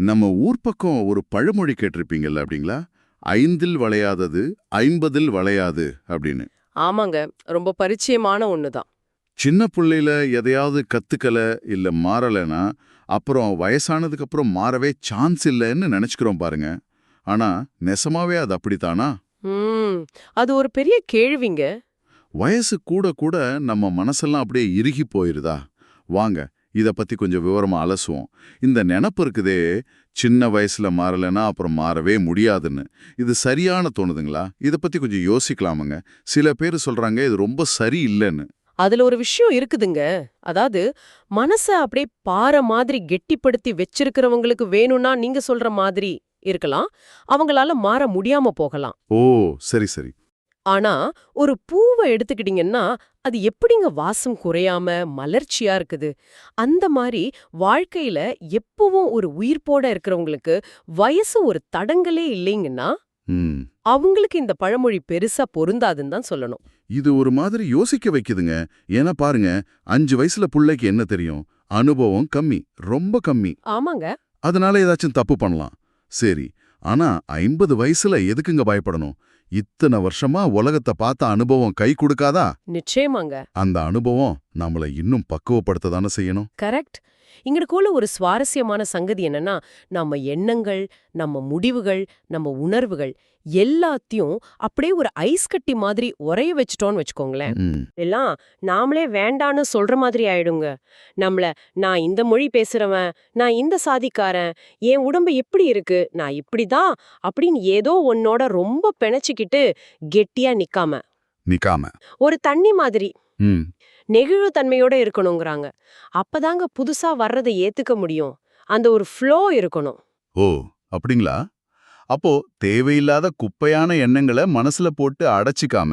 நம்ம ஊர் பக்கம் ஒரு பழமொழி கேட்டிருப்பீங்கல்ல அப்படிங்களா? ஐந்தில் வளையாதது ஐம்பதில் வளையாது அப்படின்னு. ஆமாங்க. ரொம்ப பரிச்சயமான ஒண்ணுதான். சின்ன புள்ளையில எதையாவது கத்துக்கல இல்ல மாறலைன்னா அப்புறம் வயசானதுக்கு அப்புறம் மாறவே சான்ஸ் இல்லைன்னு நினைச்சுக்கிறோம் பாருங்க. ஆனா நெசமாவே அது அப்படித்தானா? அது ஒரு பெரிய கேள்விங்க. வயசு கூட கூட நம்ம மனசெல்லாம் அப்படியே இறுகி போயிருதா? வாங்க இத பத்தி கொஞ்சம் விவரமா அலசுவோம். இந்த நினப்பு இருக்குதே சின்ன வயசுல மாறலைன்னா அப்புறம் மாறவே முடியாதுன்னு. இது சரியான தோணுதுங்களா? இத பத்தி கொஞ்சம் யோசிக்கலாமுங்க. சில பேர் சொல்றாங்க இது ரொம்ப சரி இல்லைன்னு. அதுல ஒரு விஷயம் இருக்குதுங்க. அதாவது மனச அப்படியே பாறை மாதிரி கெட்டிப்படுத்தி வச்சிருக்கிறவங்களுக்கு வேணும்னா நீங்க சொல்ற மாதிரி இருக்கலாம். அவங்களால மாற முடியாம போகலாம். ஓ சரி சரி. ஆனா ஒரு பூவை எடுத்துக்கிட்டீங்கன்னா அது எப்படிங்க வாசம் குறையாம மலர்ச்சியா இருக்குது? அந்த மாதிரி வாழ்க்கையில எப்பவும் ஒரு உயிர்ப்போட இருக்கிறவங்களுக்கு வயசு ஒரு தடங்களே இல்லைங்கன்னா அவங்களுக்கு இந்த பழமொழி பெருசா பொருந்தாதுன்னு தான் சொல்லணும். இது ஒரு மாதிரி யோசிக்க வைக்குதுங்க. ஏன்னா பாருங்க அஞ்சு வயசுல புள்ளைக்கு என்ன தெரியும்? அனுபவம் கம்மி ரொம்ப கம்மி. ஆமாங்க. அதனால ஏதாச்சும் தப்பு பண்ணலாம். சரி ஆனா ஐம்பது வயசுல எதுக்குங்க பயப்படணும்? இத்தனை வருஷமா உலகத்தை பார்த்த அனுபவம் கை கொடுக்காதா? நிச்சயமாங்க. அந்த அனுபவம் நம்மள இன்னும் பக்குவப்படுத்த தானே செய்யணும்? கரெக்ட். இங்கடுக்குள்ள ஒரு சுவாரஸ்யமான சங்கதி என்னன்னா நம்ம எண்ணங்கள் நம்ம முடிவுகள் நம்ம உணர்வுகள் எல்லாத்தையும் அப்படியே ஒரு ஐஸ் கட்டி மாதிரி உரைய வச்சிட்டோம்னு வச்சுக்கோங்களேன். எல்லாம் நாமளே வேண்டான்னு சொல்ற மாதிரி ஆயிடுங்க. நம்மள நான் இந்த மொழி பேசுறவன் நான் இந்த சாதிக்காரன் என் உடம்பு எப்படி இருக்கு நான் இப்படிதான் அப்படின்னு ஏதோ உன்னோட ரொம்ப பிணைச்சிக்கிட்டு கெட்டியா நிக்காம. நிக்காம. ஒரு தண்ணி மாதிரி. ம். நெகிழு தன்மையோட இருக்கணுங்கிறாங்க. அப்பதாங்க புதுசா வர்றதை ஏத்துக்க முடியும். அந்த ஒரு ஃப்ளோ இருக்கணும். ஓ! அப்படிங்களா? அப்போ தேவையில்லாத குப்பையான எண்ணங்களை மனசுல போட்டு அடைச்சிக்காம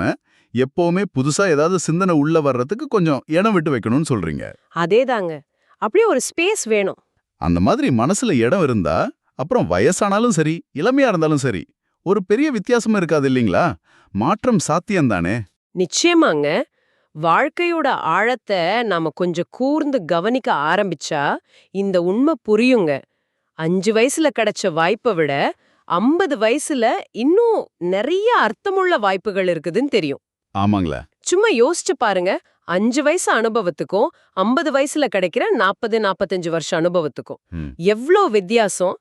எப்பவுமே புதுசா ஏதாவது சிந்தனை உள்ள வர்றதுக்கு கொஞ்சம் இடம் விட்டு வைக்கணும்னு சொல்றீங்க. அதேதாங்க. அப்படியே ஒரு ஸ்பேஸ் வேணும். அந்த மாதிரி மனசுல இடம் இருந்தா அப்புறம் வயசானாலும் சரி இளமையா இருந்தாலும் சரி ஒரு பெரிய வித்தியாசம் இருக்காது இல்லைங்களா? மாற்றம் சாத்தியம்தானே? நிச்சயமாங்க. வாழ்க்கையோட ஆழத்தை நாம கொஞ்சம் கூர்ந்து கவனிக்க ஆரம்பிச்சா இந்த உண்மை புரியுங்க. அஞ்சு வயசுல கிடைச்ச வாய்ப்பை விட ஐம்பது வயசுல இன்னும் நிறைய அர்த்தமுள்ள வாய்ப்புகள் இருக்குதுன்னு தெரியும். ஆமாங்களா. சும்மா யோசிச்சு பாருங்க. அஞ்சு வயசு அனுபவத்துக்கும் ஐம்பது வயசுல கிடைக்கிற நாற்பது நாற்பத்தஞ்சு வருஷம் அனுபவத்துக்கும் ம். எவ்ளோ வித்தியாசம்?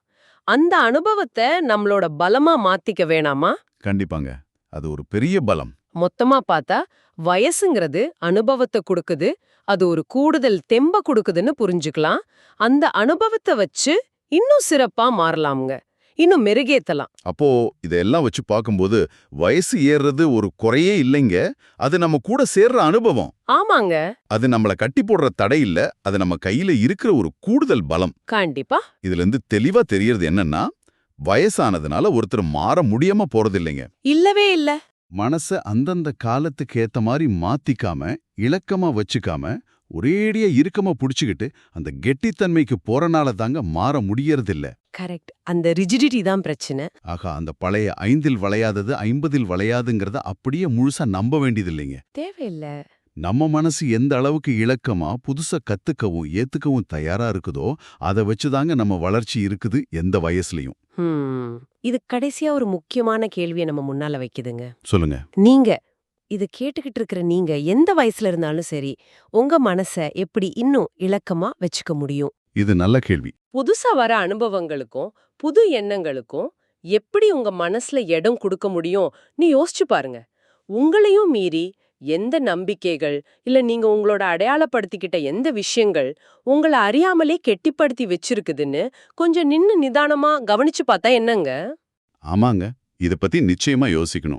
அந்த அனுபவத்தை நம்மளோட பலமா மாத்திக்க வேணாமா? கண்டிப்பாங்க. அது ஒரு பெரிய பலம். மொத்தமா பார்த்தா வயசுங்கிறது அனுபவத்தை கொடுக்குது அது ஒரு கூடுதல் தெம்ப கொடுக்குதுன்னு புரிஞ்சுக்கலாம். அந்த அனுபவத்தை வச்சு இன்னும் சிறப்பா மாறலாம்ங்க. இன்னும் மெருகேத்தலாம். அப்போ இதெல்லாம் வச்சு பார்க்கும்போது வயசு ஏறுறது ஒரு குறையே இல்லைங்க அது நம்ம கூட சேர்ற அனுபவம். ஆமாங்க. அது நம்மள கட்டி போடுற தடை இல்ல அது நம்ம கையில இருக்கிற ஒரு கூடுதல் பலம். கண்டிப்பா. இதுல இருந்து தெளிவா தெரியறது என்னன்னா வயசானதுனால ஒருத்தர் மாற முடியாம போறது இல்லைங்க இல்லவே இல்ல. மனச அந்தந்த காலத்துக்கு ஏத்த மாதிரி மாத்திக்காம இலக்கமா வச்சுக்காம ஒரேடியா இறுக்கமா புடிச்சுக்கிட்டு அந்த கெட்டித்தன்மைக்கு போறனால தாங்க மாற முடியறதில்ல. கரெக்ட். அந்த ரிஜிடிட்டி தான் பிரச்சனை. ஆகா அந்த பழைய ஐந்தில் வளையாதது ஐம்பதில் வளையாதுங்கிறத அப்படியே முழுசா நம்ப வேண்டியதில்லைங்க. தேவையில்ல. நம்ம மனசு எந்த அளவுக்கு இலக்கமா புதுசா கத்துக்கவும் ஏத்துக்கவும் தயாரா இருக்குதோ அதை வச்சுதாங்க நம்ம வளர்ச்சி இருக்குது எந்த வயசுலயும். இது கடைசியா ஒரு முக்கியமான கேள்வியை நம்ம முன்னால வைக்குதுங்க. சொல்லுங்க. நீங்க இது கேட்டுக்கிட்டு இருக்கிற நீங்க எந்த வயசுல இருந்தாலும் சரி உங்க மனச எப்படி இன்னும் இலக்கமா வச்சுக்க முடியும்? இது நல்ல கேள்வி. புதுசா வர அனுபவங்களுக்கும் புது எண்ணங்களுக்கும் எப்படி உங்க மனசுல இடம் கொடுக்க முடியும்? நீ யோசிச்சு பாருங்க. உங்களையும் மீறி எந்த நம்பிக்கைகள் இல்ல நீங்க உங்களோட அடையாளப்படுத்திக்கிட்ட எந்த விஷயங்கள் உங்களை அறியாமலே கெட்டிப்படுத்தி வச்சிருக்குதுன்னு கொஞ்சம் நின்னு நிதானமா கவனிச்சு பார்த்தா என்னங்க? ஆமாங்க. இத பத்தி நிச்சயமா யோசிக்கணும்.